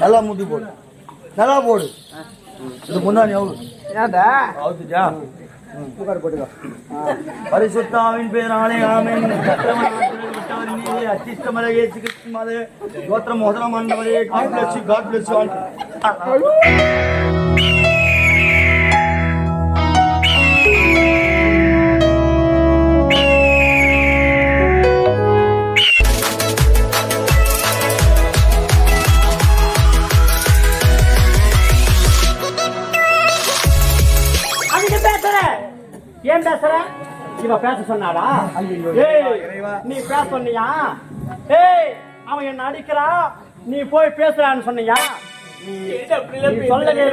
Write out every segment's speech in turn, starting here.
நல்லா முடி போடு. நல்லா போடு. இது முன்னாடி எவ்வளோ பரிசுத்தாவின் பேராலே ஆமென். விட்டவர் நீயே அச்சிஷ்டமலை ஏசு கிறிஸ்துமலே கோத்திரம் முதலாம் ஆண்டவரே. God bless God bless you ஏன் பேசுற? இவ பேச சொன்னாடா ஏய் நீ பேச சொன்னியா? ஏய் அவன் என்ன அடிக்கிறான் நீ போய் பேசுறான்னு சொன்னியா? நீ சொல்லவே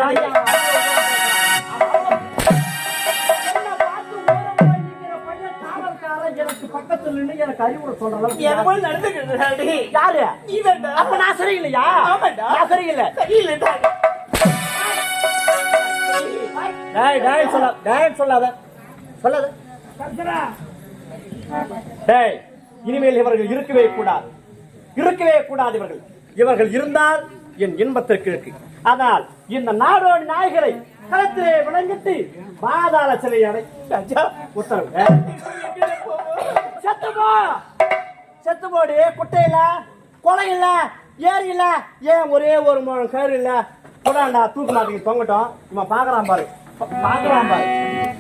பக்கத்துல நின்னு எனக்கு அறிவுரை சொல்ற அளவுக்கு என் போல நடந்துக்கிறது யாரு. அப்ப நான் சரியில்லையா. நான் சரியில்லை. சரியில்லைடா. டேய் டேய் சொல்ல டேய் சொல்லாத. சொல்லாத டேய் இனிமேல் இவர்கள் இருக்கவே கூடாது. இருக்கவே கூடாது இவர்கள். இவர்கள் இருந்தால் என் இன்பத்திற்கு இருக்கு. ஆனால் இந்த நாடோடி நாய்களை களத்திலே விளங்கிட்டு பாதாள சிலை அடை உத்தரவு. ஏய், செத்து போடு. குட்டை இல்ல? குளம் இல்ல? ஏரி இல்ல? ஏன் ஒரே ஒரு முழம் கயிறு இல்ல? கொடாண்டா தூக்கு மாட்டிக்கு தொங்கட்டும். இவன் பாக்குறான் பாரு. பாக்குறான் பாரு.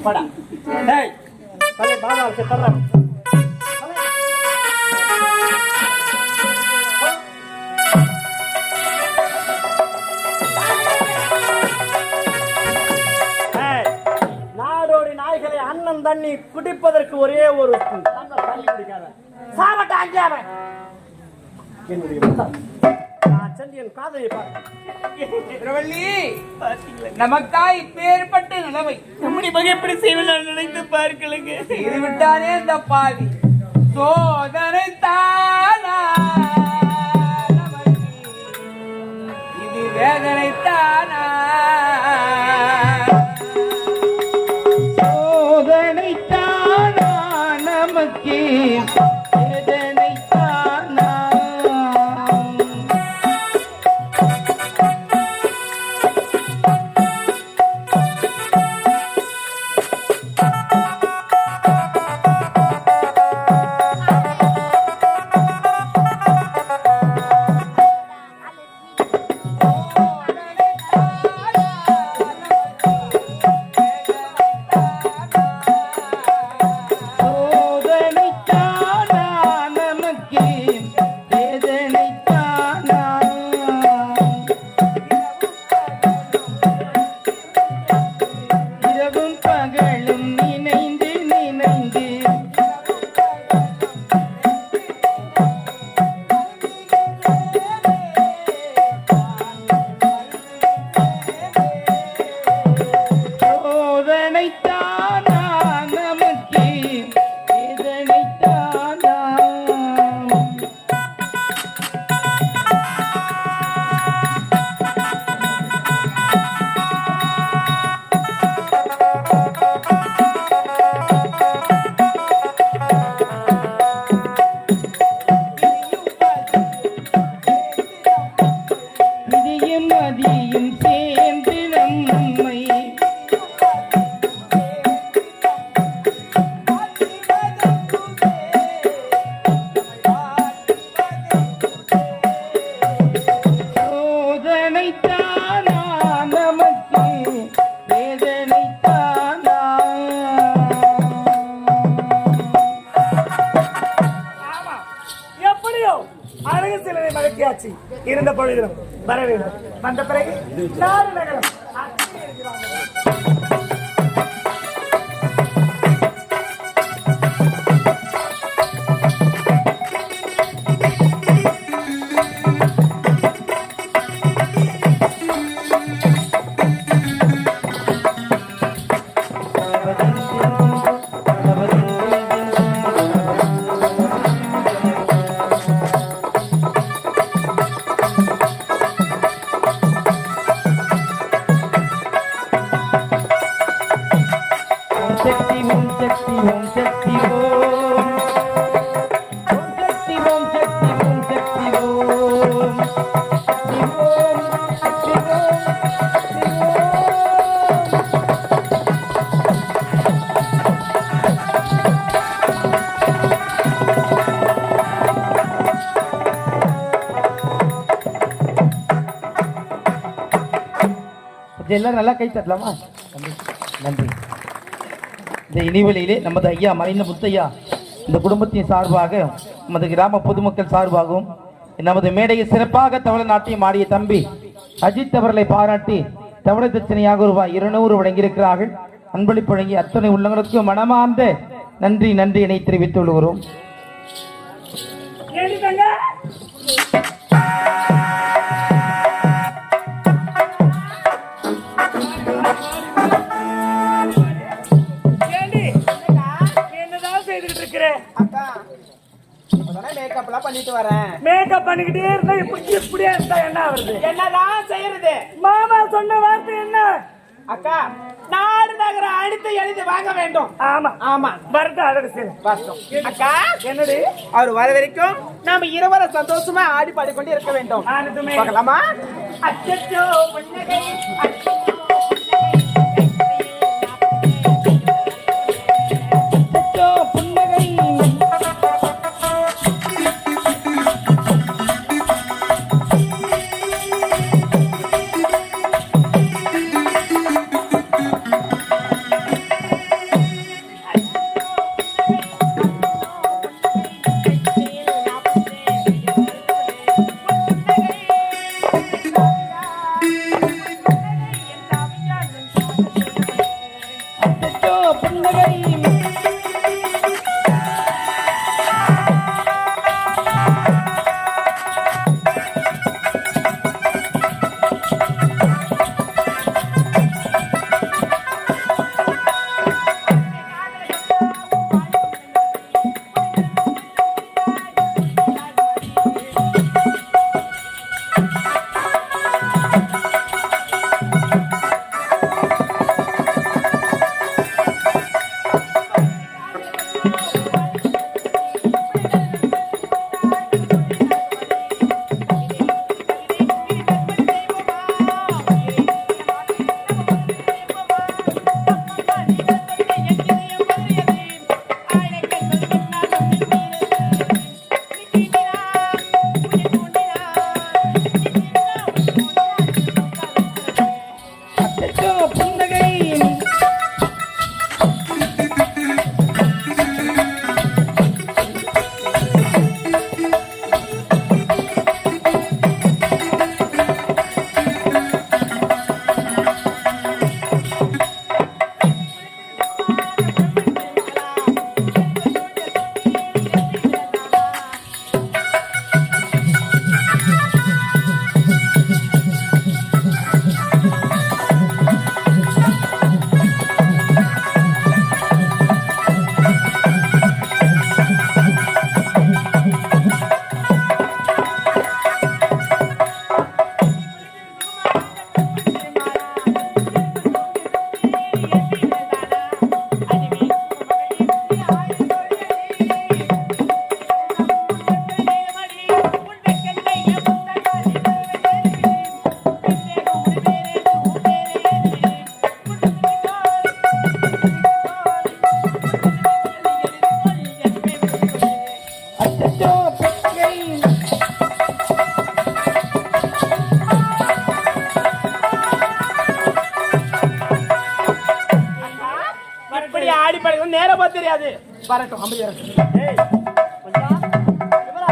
படா. டேய் தலை பாபா தர்ற நாடோடி நாய்களை அண்ணன் தண்ணி குடிப்பதற்கு ஒரே ஒரு டம்ளர் அங்கே என்னுடைய சென்று என் காதலை பார்க்கிறேன் பிரவல்லி நமக்கா இப்பேற்பட்ட நிலைமை. நம்முடைய மகன் எப்படி செய்வேன் நான் நினைத்து பார்க்கலங்க. செய்து விட்டானே இந்த பாவி. சோதனை தானா You. பொழுதிலும் வர வேண்டும் வந்த பிறகு நாடு நகரம். எல்லாரும் நல்லா கை தட்டலாமா? நன்றி. இந்த இனிவெளியிலே நமது ஐயா மறைந்த முத்தையா இந்த குடும்பத்தின் சார்பாக நமது கிராம பொதுமக்கள் சார்பாகவும் நமது மேடையில் சிறப்பாக தமிழ நாட்டியம் ஆடிய தம்பி அஜித் அவர்களை பாராட்டி தமிழ் தட்சணையாக ரூபாய் இருநூறு வழங்கியிருக்கிறார்கள். அன்பளிப்பு வழங்கி அத்தனை உள்ளங்களுக்கும் மனமார்ந்த நன்றி நன்றி என தெரிவித்துக் கொள்கிறோம். மேக்கப்லாம் பண்ணிட்டு வரேன். மேக்கப் பண்ணிக்கிட்டே இருந்தா இப்படி இப்படியே இருந்தா என்ன வருது என்னதான் செய்யறது? மாமா சொன்ன வார்த்தை என்ன? அக்கா நாடு நகரம் அடித்து எழுதி வாங்க வேண்டும். ஆமா. ஆமா. வரட்டும் அழகு வரட்டும். அக்கா என்னடி அவர் வர வரைக்கும் நாம இருவரும் சந்தோஷமா ஆடி பாடிக்கொண்டு இருக்க வேண்டும். பார்க்கலாமா? அச்சச்சோ புன்னகை. வரட்டும் இவரா?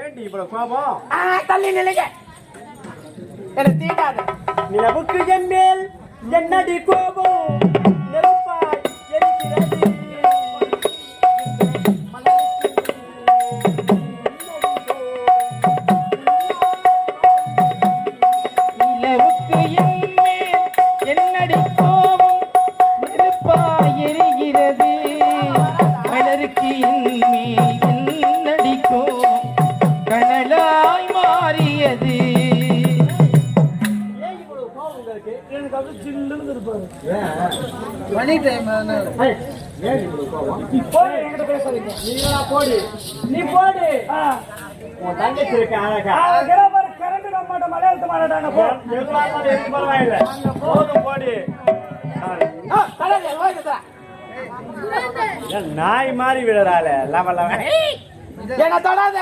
ஏண்டி இவ்வளவு கோபம்? தள்ளி நிலைங்க எனக்கு தீட்டாது. நிலவுக்கு என் மேல் என்னடி உன் தங்கச்சி இருக்க அழகா கரண்ட் மலையாளத்து பரவாயில்லை. போதும் போடு. நாய் மாதிரி விழுறாள லவ லவ. என்ன தொடாத.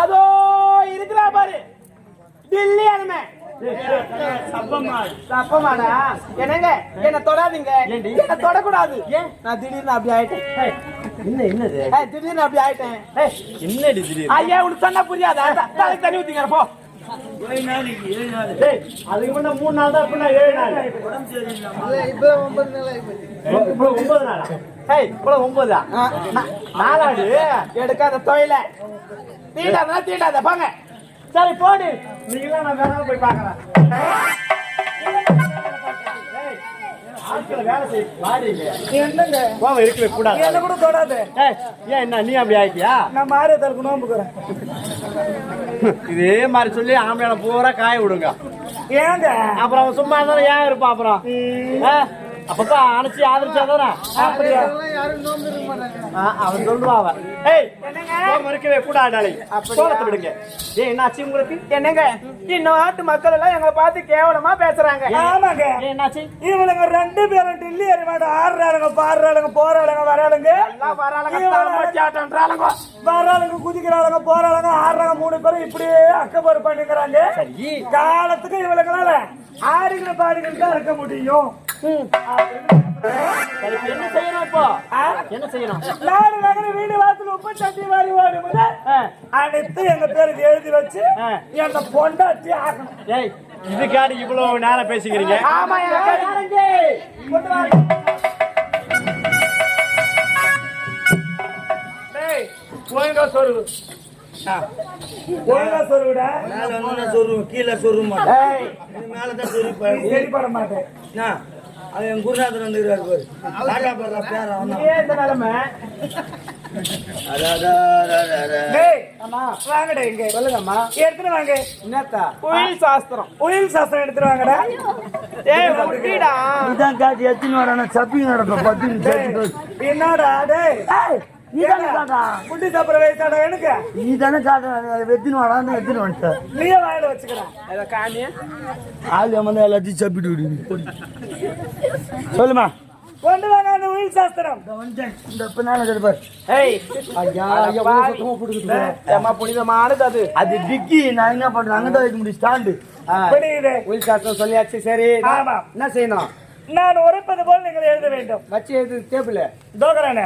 அதோ இருக்கிறா பாரு. டில்லி அனுமே அப்பமாடா என்னங்க? என்ன தொடாதீங்க. என்ன தொடக்கூடாது. நான் திடீர்னு அப்படி ஆயிட்டேன். என்ன என்னது? திடீர்னு அப்படி ஆயிட்டேன். என்னடி திடீர்னு? ஐயா உனக்கு சொன்னா புரியாதா? தலைக்கு தண்ணி ஊத்திங்க போ. அதுக்கு முன்ன மூணு நாள் தான் அப்படின்னா ஏழு நாள். உடம்பு சரியில்லாம இப்போ ஒன்பது நாளா ஏய் இப்போ ஒன்பதா நாலாடு எடுக்காத தொழில. தீண்டாத தீண்டாத போங்க. சரி போடு. நீங்களாம் நான் வேற போய் பார்க்கறேன். என்னங்க? கோவம் இருக்கவே கூடாது. என்ன கூட தொடாது. ஏய், ஏன் என்ன நீ அப்படி ஆயிட்டியா? நான் மாரியத்தலுக்கு நோம்புக்கிறேன் இதே மாதிரி சொல்லி ஆம்பளை பூரா காய விடுங்க. ஏங்க? அப்புறம் சும்மா இருந்தாலும் ஏன் இருப்பான் அப்புறம்? ஆ? அப்பதான் அணைச்சி ஆதரிச்சாதானே? அப்படியா? அவன் சொல்லுவா அவன். ஏய் இருக்கவே நாளைக்கு கோவத்தை விடுங்க. ஏன் என்னாச்சு உங்களுக்கு? என்னங்க? இந்நாட்டு மக்கள் எல்லாம் எங்களை பார்த்து கேவலமா பேசுறாங்க. ஆமாங்க. என்னாச்சு? இவனுங்க ரெண்டு பேரும் டில்லி அறிவாடு ஆடுறாளுங்க பாடுறாளுங்க போறாளுங்க வராளுங்க. எல்லாம் வராளுங்க வராளுங்க குதிக்கிறாளுங்க போறாளுங்க ஆடுறாங்க மூணு பேரும் இப்படியே அக்கபாடு பண்ணிக்கிறாங்க சரி. காலத்துக்கு இவளுங்களால ஆடுகிற பாடுகள் தான் இருக்க முடியும். என்ன செய்யணும் இப்போ என்ன செய்யணும் நாடு நகர வீடு வாசல் உப்பு சட்டி வாரி வாடி முதல் அனைத்து எங்க பேருக்கு எழுதி வச்சு ஆ. எங்க பொண்டாட்டி ஆகணும் ஏய் இதுக்காடி இவ்வளவு நேரம் பேசிக்கிறீங்க ஆமா எனக்கு டேய், ஒழுங்கா சொல்லு ஒழுங்கா சொல்லுடா மேல வந்து சொருவும் கீழே சொருவ மாட்டேன் இது மேலதான் சொருவி சரிப்பட மாட்டேன் அவன் என் குருநாதர் வந்துக்கிறாரு பாரு. காக்கா பாடுற பேர் அவன் அதா, அதா, அதா, அதா, அதா. வாங்கடா இங்க. சொல்லுங்கம்மா. எடுத்துட்டு வாங்க. என்னத்தா? உயிர் சாஸ்திரம். உயில் சாஸ்திரம் எடுத்துட்டு வாங்கடா. இதான் காட்டி எத்தின்னு வரான சப்பிங் நடக்கும் பத்து நிமிஷம் என்னடா டேய். நீ தானே காட்டா முட்டி சாப்பிட வயசாடா எனக்கு? நீ தானே காட்ட வெத்தின்னு வரான்னு எத்தின்னு வந்துட்ட நீயே வாயில வச்சுக்கிறேன். இத காணி ஆள் வந்து எல்லாத்தையும் சப்பிட்டு சொல்லுமா. கொண்டு வாங்க அந்த உயில் சாஸ்திரம். இந்த வந்துட்டேன். பின்னால பாரு. ஏய் ஐயா, ஐயா, பாவி. சுத்தமா பிடிக்குது. ஏமா புனிதமானது அது? அது டிக்கி நான் என்ன பண்றேன் அங்கதான் வைக்க முடியும் ஸ்டாண்டு. உயிர் சாஸ்திரம் சொல்லியாச்சு சரி. ஆமா என்ன செய்யணும்? நான் உரைப்பது போல் நீங்கள் எழுத வேண்டும். வச்சு எழுது டேபிள் தோகரானே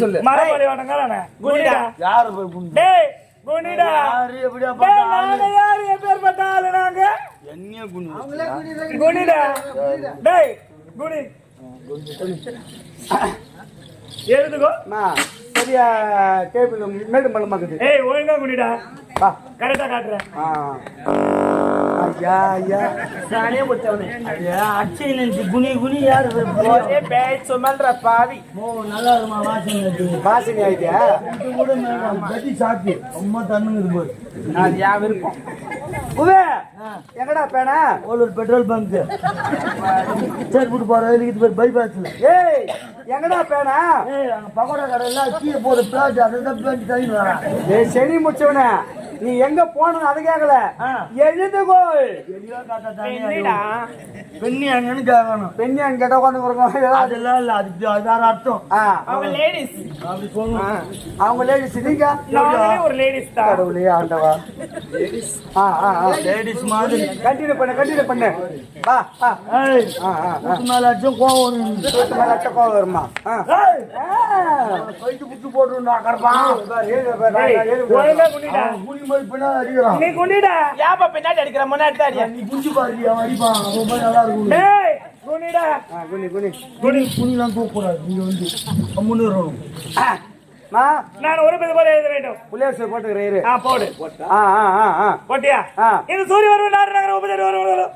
சொல்லு மரபலி வணங்கறானே குனிடா. யாரு? டேய் குனிடா. யாரு எப்படியா டேய் பார்த்தா நாங்க? யாரு? எப்பேற்பட்ட ஆளு நாங்க? என்னைய குனி குனிடா. டேய் குனி. எழுதுகோ. சரியா டேபிள் மேடும் பள்ளமாக்குது ஏய் ஒழுங்கா குனிடா. கரெக்டா காட்டுறேன். ஆ. ஐயா ஐயா நானே போட்டவனே ஐயா அச்சை நினைச்சு குனி குனி யாரு ஒரே பேய் சுமல்ற பாவி. ஓ நல்லா இருக்குமா வாசனை இருக்கு? வாசனை ஆயிட்டியா? இது கூட மேடம் கட்டி சாப்பிட்டு ரொம்ப தண்ணுங்குது போய் அது யா விருப்பம். உவே எங்கடா பேனா ஒரு பெட்ரோல் பங்க். சரி போட்டு போற இதுக்கு போய் பைபாஸ்ல ஏய் எங்கடா பேனா ஏய் அங்க பக்கோடா கடையெல்லாம் கீழே போற பிளாட் அதை தான் பிளாட் தண்ணி வரேன். ஏய் செடி முச்சவன. நீ எங்க போன அது கேக்கல. ஆ. எழுதுகோள். எலியா காட்டா தண்ணி என்னடா? பெண்ணி அங்கன்னு கேட்கணும் பெண்ணு அங்க கேட்ட உட்காந்து அதெல்லாம் இல்ல அதுக்கு அதார அர்த்தம். அவங்க லேடிஸ் அப்படி சொல்லணும் அவங்க லேடிஸ் நீங்க? ஒரு லேடிஸ் தான். கடவுளே ஆண்டவா. ஆ ஆ ஆ. லேடிஸ் மாதிரி. கண்டினியூ பண்ணு கண்டினியூ பண்ணு. வா ஆ ஆ ஆ. மேல கோவம் வரும். மேல அச்ச கோவம் வருமா. கைட்டு புட்டு போட்டுருந்தா பாரு, எழுது பாரு. பின்னாடி அடிக்கிறான் நீ குனிடா ஏப்பா பின்னாடி அடிக்கிற முன்னாடி தான் அடியா. நீ குஞ்சு பாரு அவன் அடிப்பான் ரொம்ப நல்லா இருக்கும் டேய் குனிடா ஆ, குனி குனி குனி குனிலாம் தூக்கக்கூடாது நீங்க வந்து கம்முன்னு இருக்கணும் ஆ, மா நான் உரைப்பது போல எழுத வேண்டும் புள்ளியார் போட்டுக்கிறேன் இரு ஆ போடு ஆ ஆ ஆ ஆ போட்டியா ஆ. இது சூரிய வருவன் நாடு வருவன்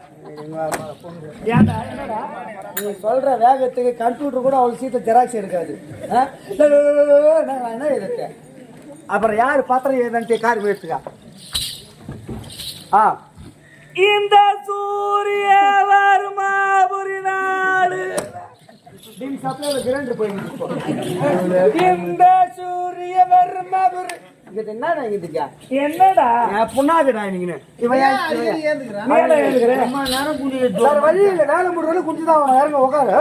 நீ சொல்ற வேகத்துக்கு கம்ப்யூட்டர் கூட அவ்வளவு சீக்கிரம் ஜெராக்ஸ் எடுக்காது என்ன எழுதுக்க அப்புறம் யாரு பாத்திரம் எழுதன்ட்டு கார் போயிட்டுக்கா ஆ. இந்த சூரிய வருமாபுரி நாடு. இந்த சூரிய வருமாபுரி என்னடா புண்ணாக்குடா நீங்க வழி இல்லை. வேலை முடிவு குஞ்சு தான் இறங்க உட்காரு.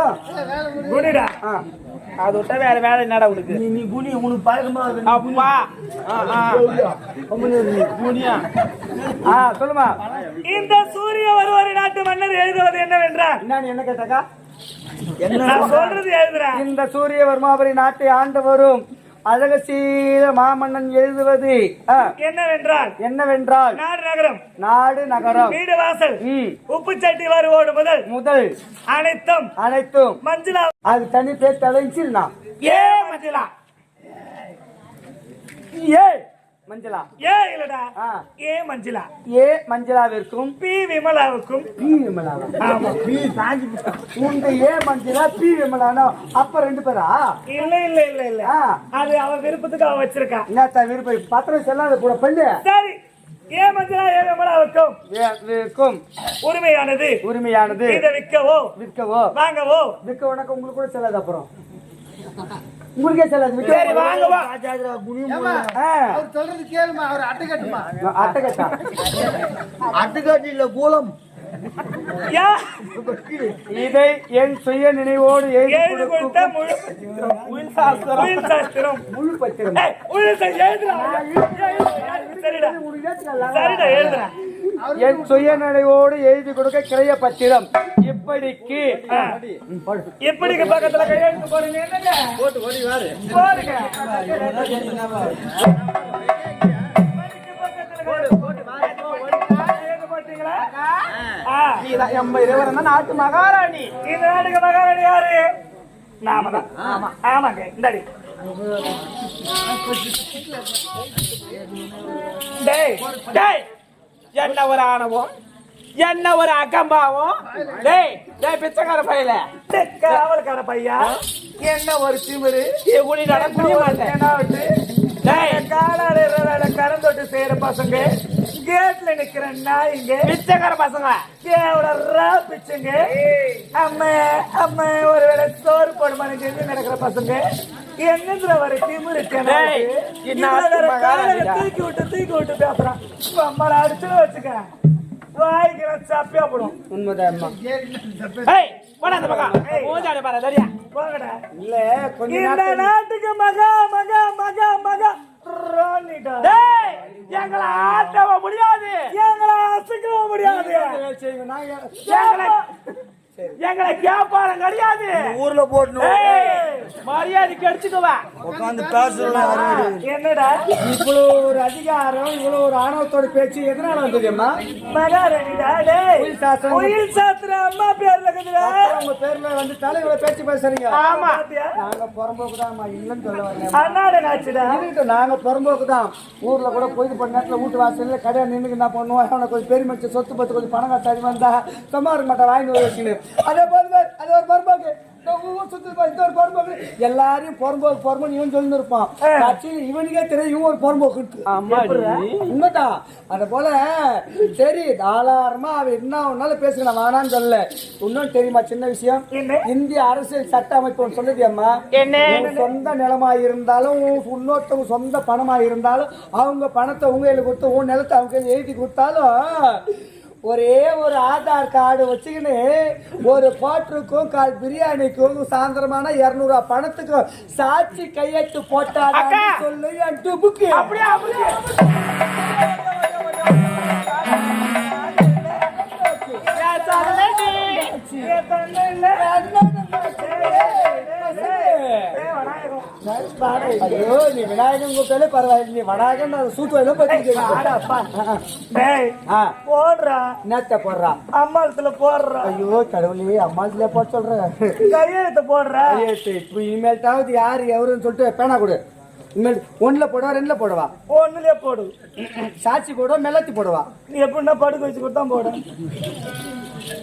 அது விட்டா வேற வேலை என்னடா உனக்கு? நீ குனி உனக்கு பழக்கமா. அப்பா. குனியா. ஆ சொல்லுமா. இந்த சூரிய ஒருவரை நாட்டு மன்னர் எழுதுவது என்னவென்றால்? என்னன்னு என்ன கேட்டாக்கா? என்ன? நான் சொல்றது எழுதுறேன். இந்த சூரியவர்மாபுரி நாட்டை ஆண்டு வரும் அழகசீல மாமன்னன் எழுதுவது என்னவென்றால் என்னவென்றால் நாடு நகரம். நாடு நகரம். வீடு வாசல். உப்பு சட்டி வருவோடு முதல். முதல். அனைத்தும். அனைத்தும். மஞ்சளா. அது தனி பேர் தலைஞ்சில் ஏ மஞ்சளா. ஏ மஞ்சளா? ஏ இல்லடா. ஏ மஞ்சளா. ஏ மஞ்சளாவிற்கும் பி விமலாவுக்கும். பி விமலாவா ஆமா. பி உங்க ஏ மஞ்சளா பி விமலானா? அப்ப ரெண்டு பேரா? இல்ல இல்ல இல்ல இல்ல. அது அவ விருப்பத்துக்கு அவ வச்சிருக்கா. என்னத்தா விருப்பம்? பத்திரம் செல்லாத கூட பண்ணு. சரி. ஏ மஞ்சளா ஏ விமலாவுக்கும். விற்கும். உரிமையானது. உரிமையானது. இதை விற்கவோ? விற்கவோ? வாங்கவோ? விற்க உனக்கு உங்களுக்கு கூட செல்லாது அப்புறம். உங்களுக்கே செல்லாது சரி குனியும் போது. ஆ, சொல்றது கேளுமா அவர் அட்டை கட்டுமா அட்டகட்டா அட்டுக்காட்டு இல்ல கூலம். யா. இதை என் சுய நினைவோடு எழுதி கொடுத்த முழு சாஸ்திரம். முழு பத்திரம். என் சுய நினைவோடு எழுதி கொடுக்க கிரைய பத்திரம். இப்படிக்கு இப்படிக்கு பக்கத்துல கையெழுத்து போடுங்க என்னங்க? போட்டு ஓடி வாரு. போடுங்க. நாட்டு மகாராணி. இந்த நாட்டுக்கு மகாராணி யாரு? நாம தான் ஆமாங்க இந்தாடி. டேய் டேய் என்ன ஒரு ஆணவம்? என்ன ஒரு அகம்பாவம்? டேய் டேய் பிச்சைக்கார பையல. காவல்கார பையா? என்ன ஒரு திமிரு? குடி நடக்க மாட்டேன். டேய். காலாடுற கரந்தொட்டு செய்யற பசங்க. கேட்ல நிக்கிற நாய்ங்க. பிச்சைக்கார பசங்க. கேவலரா பிச்சுங்க. அம்மா அம்மா ஒருவேளை சோறு போடுமானு செஞ்சு நடக்கிற பசங்க. என்னதுல வர திமிரு. தூக்கி விட்டு தூக்கி விட்டு பேசுறான். நம்மள அடிச்சுன்னு வச்சுக்க வாய்க்கு சப்பியா போடும். உண்மைதான் அம்மா ஏய் போடா அந்த பக்கம். மூஞ்சாடி பாரு சரியா போங்கடா. இல்ல கொஞ்ச இந்த நேரத்துக்கு நாட்டுக்கு மகா மகா மகா மகா. ராணிடா. டேய் எங்களை ஆட்டவ முடியாது. எங்களை அசைக்கவும் முடியாது. எங்களை எங்களை கேப்பாரம் கிடையாது. ஊர்ல போட்டு ஏய், மரியாதை கெடுத்துக்குவா உட்காந்து பேசலாம். என்னடா? இவ்வளவு ஒரு அதிகாரம் இவ்வளவு ஒரு ஆணவத்தோட பேச்சு எதனால வந்தது அம்மா? மகாராணிடா டேய் உயில் சாஸ்திரம். உயில் சாஸ்திரம் அம்மா பேர்ல இருக்குதுடா உங்க பேர்ல வந்து தலைவரை பேச்சு பேசுறீங்க. ஆமா? நாங்க புறம்போக்கு தான் இல்லைன்னு சொல்ல வரேன் அண்ணாட நாங்க புறம்போக்கு தான். ஊர்ல கூட பொழுது பண்ண நேரத்துல வீட்டு வாசல்ல கடை நின்று என்ன பண்ணுவோம் அவனை கொஞ்சம் மனுஷன் சொத்து பத்து கொஞ்சம் பணம் காசாடி வந்தா சும்மா இருக்க மாட்டான் வாங்கி வச்சுன்னு அதே போல அதே ஒரு புறம்போக்கு எல்லாரையும் புறம்போக்கு புறம்போக்கு இவன் சொல்லி இருப்பான் கட்சியில் இவனுக்கே தெரியும் இவன் ஒரு புறம்போக்கு உண்மைதான் அத போல சரி தாராளமா அவன் என்ன ஒன்னாலும் பேசுங்க வேணான்னு இன்னும் தெரியுமா சின்ன விஷயம்? இந்திய அரசியல் சட்ட அமைப்பு சொல்லுது அம்மா. சொந்த நிலமா இருந்தாலும் இன்னொருத்தவங்க சொந்த பணமா இருந்தாலும் அவங்க பணத்தை உங்க கொடுத்து உன் நிலத்தை அவங்க எழுதி கொடுத்தாலும் ஒரே ஒரு ஆதார் கார்டு வச்சுக்கின்னு ஒரு குவாட்டருக்கும் கால் பிரியாணிக்கும் சாயந்தரமான இருநூறுவா பணத்துக்கும் சாட்சி கையெழுத்து அக்கா! சொல்லு என் டுபுக்கு அப்படியே ஐயோ நீ விநாயகன் கூப்பிட்டாலே பரவாயில்லை நீ வடாகன் சூட்டு பத்தி டேய், ஆ போடுறா என்னத்த போடுறா அம்மாளத்துல போடுறா ஐயோ கடவுளே அம்மாசிலே போட சொல்றேன் கையெழுத்து போடுறா இப்போ இனிமேல்ட்டாவது யார் எவருன்னு சொல்லிட்டு பேனா கொடு இனிமேல் ஒண்ணுல போடுவா ரெண்டுல போடுவா ஒண்ணுலயே போடு சாட்சி போடுவா மெல்லத்தி போடுவா நீ எப்படின்னா படுக்க வச்சு கொடுத்தா போடு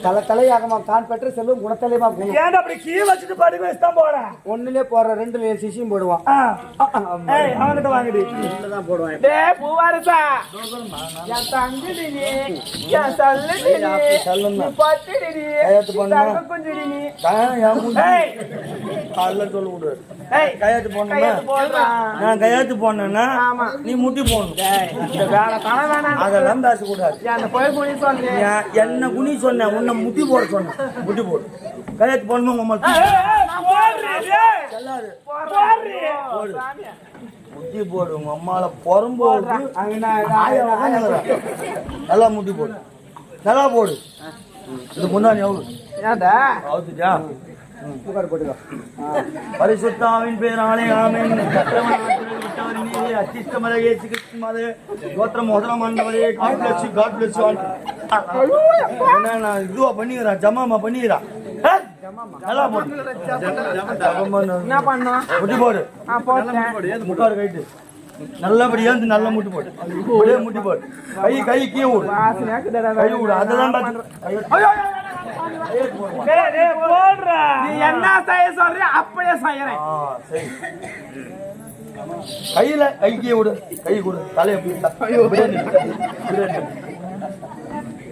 தலை தலையாகமா கான் பெற்ற செல்வம் குணத்தலையுமா அப்படி கீழே வச்சுட்டு படுக்க வச்சு தான் போறேன் ஒண்ணுலயே போடுற ரெண்டுல சிசியும் போடுவான். ஆ. ஏய், அவன்கிட்ட வாங்கிடு. டேய் பூவாரசா. என் தங்கடி நீ என் சல்லடி நீ சொல்லணும் நீ பத்திரி நீ கையெழுத்து பண்ணுமா? குஞ்சுடி நீ. ஏய், காலைல சொல்ல ஏய் கையெழுத்து போடணுமா? நான் கையெழுத்து போடணும்னா நீ முட்டி போடணும். தானே அதெல்லாம் பேசக்கூடாது. என்ன குனி சொன்னேன்? உன்னை முட்டி போட சொன்னேன். முட்டி போடு. கையெழுத்து போடணுமா உங்க அம்மா. முட்டி போடு. உங்க அம்மால உக்காந்துக்கிறா. நல்லா முட்டி போடு. நல்லா போடு. இது முன்னாடி அவுத்துட்டியா? பரிசுத்தாவின் பேராலே ஆமென். விட்டவர் நீரே அச்சிஷ்டமலை இயேசு கிறிஸ்து மதே கோத்திர மோதன மண்டவரே காட் பிளஸ் பிளஸ் நான் இதுவா பண்ணிக்கிறேன் ஜமாமா பண்ணிக்கிறேன்? நல்லா போடு. ஜபம் என்ன பண்ணோம் முட்டி போடு. முட்டாடு கைட்டு நல்லபடியா இருந்து நல்ல முட்டி போடு. அப்படியே முட்டி போடு. கை கை கீ விடு. கை விடு. அதெல்லாம் என்ன செய்ய அப்படியே செய்யறேன். கையில கை கீ விடு. கை கொடு. தலையை இப்படி த- இப்படியே நில்லு. இப்படியே நில்லு.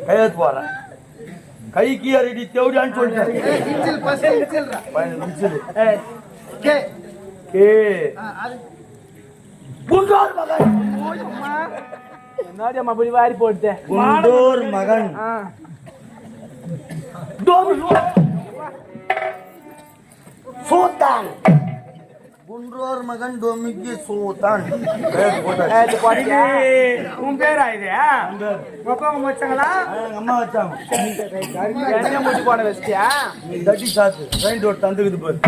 கையெழுத்து போறேன் கை. கீ. ரெடி தேவடியான்னு சொல்லிட்டேன் வாரி போட்டு மகன். சோத்தான் குன்றோர் மகன் டொமிக்கி சோத்தான்? உன் பேரா உங்க அப்பா அம்மா வச்சாங்களா எங்க அம்மா வச்சாங்க. என்ன முடி போட வச்சியா நீ தட்டி சாத்து. ட்ரெயின் ரோட் தந்துக்குது பாரு.